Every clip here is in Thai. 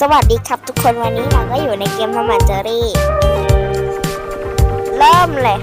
สวัสดีครับทุกคนวันนี้เราก็อยู่ในเกมทอมแอนเจอรี่ เริ่มเลย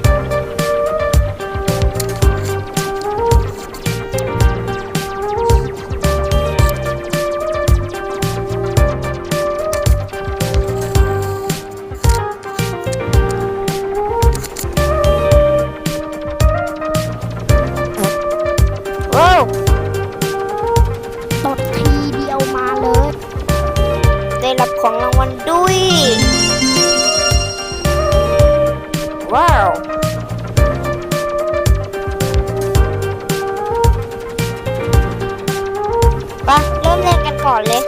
กันก่อนเลย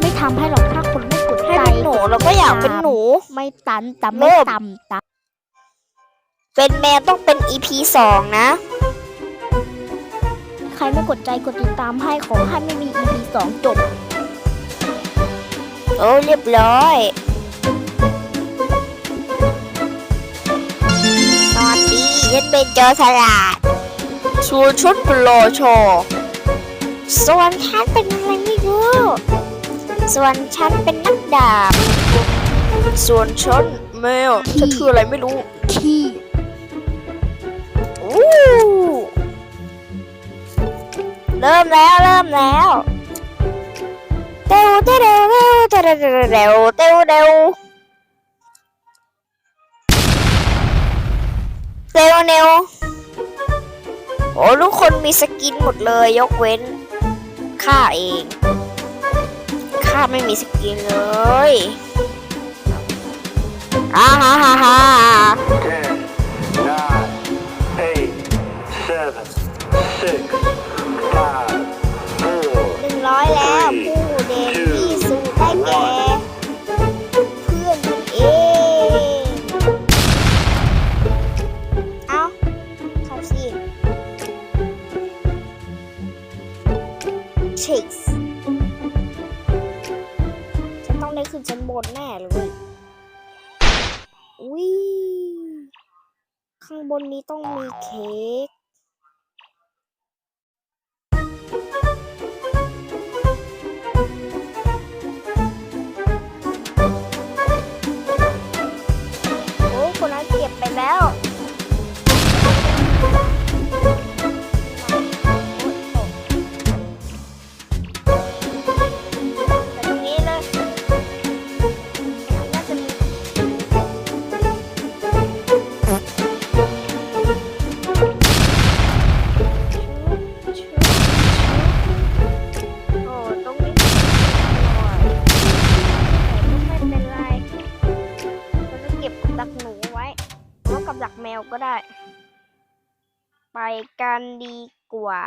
ไม่ทำให้หรอกถ้าคนไม่กดให้ใจเป็นหนูเราก็อยากเป็นหนู ไม่ตันแต่เริ่ไม่มต่ำตาเป็นแมวต้องเป็น EP สองนะ ใครไม่กดใจกดติดตามให้ขอให้ไม่มี EP สองจบ โอ้เรียบร้อย สวัสดีฉันเป็นโจรสลัดส่วนฉันเป็นรอชอ ส่วนฉันเป็นอะไรไม่รู้ ส่วนฉันเป็นนักดาบ ส่วนฉันแมวฉันคืออะไรไม่รู้ขี้อู้เริ่มแล้วเริ่มแล้วเร็วเร็วเร็วเร็วเร็วเร็วเร็วเร็วเร็วเร็วเร็วโอ้ทุกคนมีสกินหมดเลยยกเว้น ข้าเอง ข้าไม่มีสกินเลยอ่าฮ่าฮ่าฮ่า ชิกส์ฉันต้องได้ขึ้นชั้นบนแน่เลยอุ้ยข้างบนนี้ต้องมีเค้ก ดักหนูไว้หรือว่ากับดักแมวก็ได้ ไปกันดีกว่า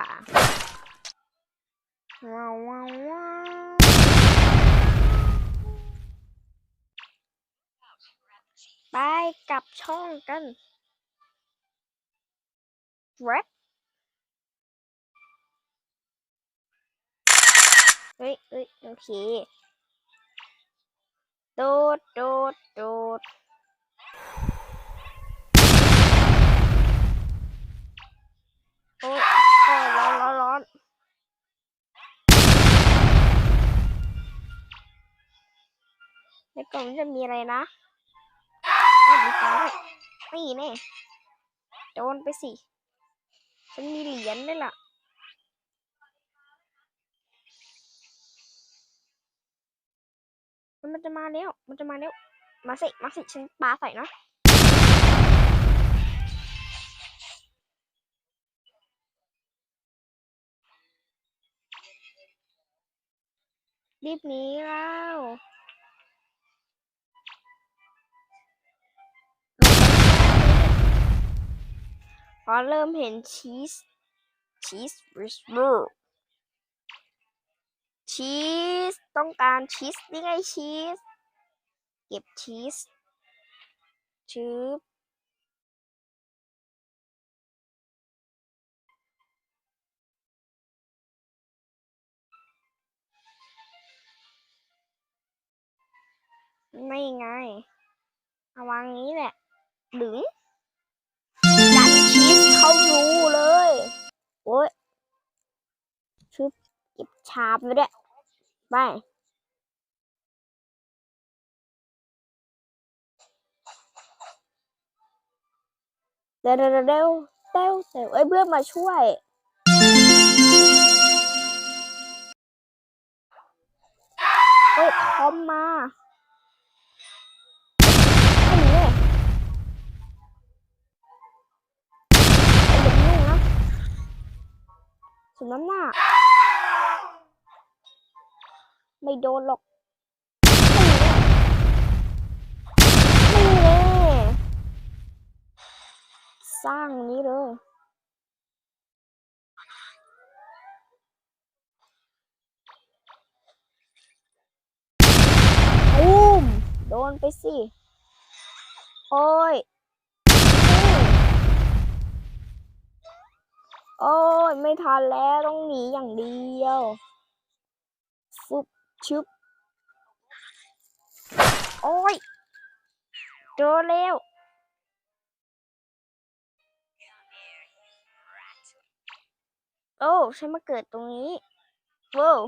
ว้าวว้าวว้าวไปกับช่องกันแรปเฮ้ยเฮ้ยโอเค โดด โดด โดด โอ้ยโอ้ร้อนร้อนร้อนในกล่องจะมีอะไรนะไม่มีฟ้าด้วยนี่แน่โดนไปสิ ฉันมีเหรียญด้วยล่ะมันจะมาแล้ว มันจะมาแล้ว มาสิ มาสิ ฉันปาใส่เนาะ รีบหนีแล้วพอเริ่มเห็นชีสชีสริสเบอร์ชีสต้องการชีสนี่ไงชีส เก็บชีสชืบ ไม่ไงเอาวางนี้แหละ ดึงดันชีสเข้ารูเลย โอ้ยชุบเก็บชาบไปด้วยไปเร็วเร็วเร็วเร็วเอ้ยเบื้อนมาช่วยเฮ้ยพร้อมมา มน้ำหน้า ไม่โดนหรอกนี่แน่สร้างนี้เลยตูม โดนไปสิ โอ้ย โอ้ย ไม่ทันแล้วต้องหนีอย่างเดียวฟุบชึบโอ้ยโดนแล้วโอ้ฉันมาเกิดตรงนี้ว้าว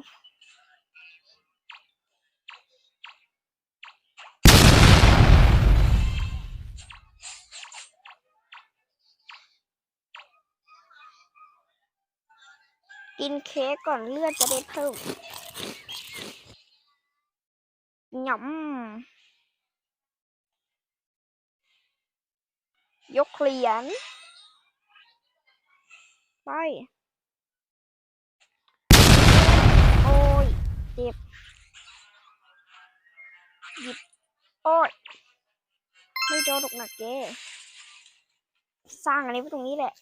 กินเค้กก่อนเลือดจะได้เพิ่มหย่ำยกเหรียญไป โอ้ยเจ็บหยิบโอ้ยไม่โดนหรอกนะแกสร้างอันนี้ไว้ตรงนี้แหละ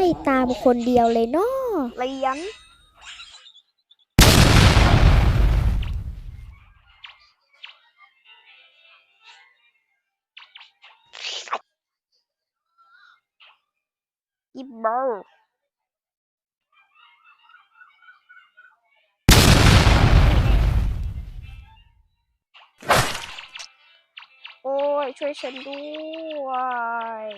ล่ตามคนเดียวเลยเนาะเหรียญยิบเบอร์โอ้ยช่วยฉันด้วย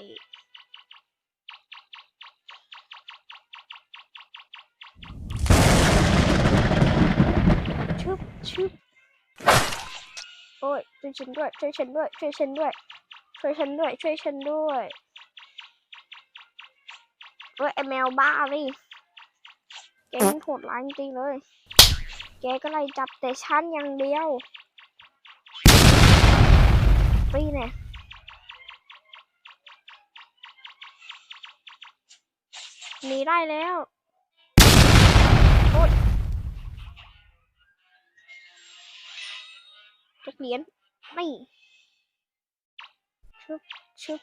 ชึบชึบ โอ้ยช่วยฉันด้วย ช่วยฉันด้วย ช่วยฉันด้วย ช่วยฉันด้วย ช่วยฉันด้วยเฮ้ยไอแมวบ้าดิแกมันโหดร้ายจริงเลย แกก็ไล่จับแต่ฉันอย่างเดียวปีเนี่ยหนีได้แล้ว โอ๊ย ทุกเหรียญไม่ชึบชึบ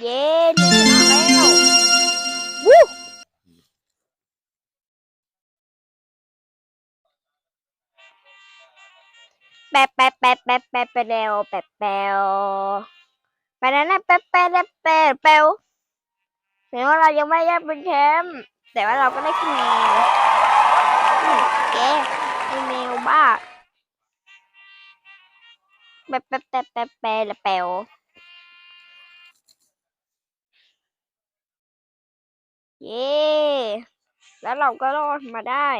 เย้ แปะแปะแปะแปะแปะเร็วแปะแปะแปะนั่นแหละแปะแปะแปะแปะแปะถึงว่าเรายังไม่ได้เป็นแชมป์แต่ว่าเราก็ได้คะแนนอืมแกไอแมวบ้าแปะแปะแปะแปะแปะละแปะเย้แล้วเราก็รอดมาได้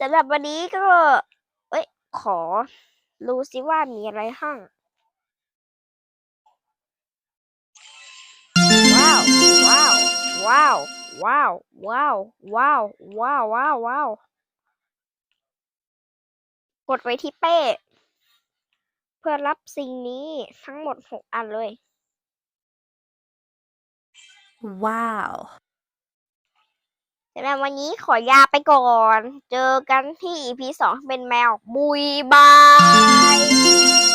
สำหรับวันนี้ก็ เอ้ย ขอ รู้สิว่ามีอะไรห้างว้าวว้าวว้าวว้าวว้าวว้าวว้าวว้าวว้าวกดไว้ที่เป้ เพื่อรับสิ่งนี้ทั้งหมดหกอันเลย ว้าว สำหรับวันนี้ขอยาไปก่อน เจอกันที่ EP สองเป็นแมวบุยบาย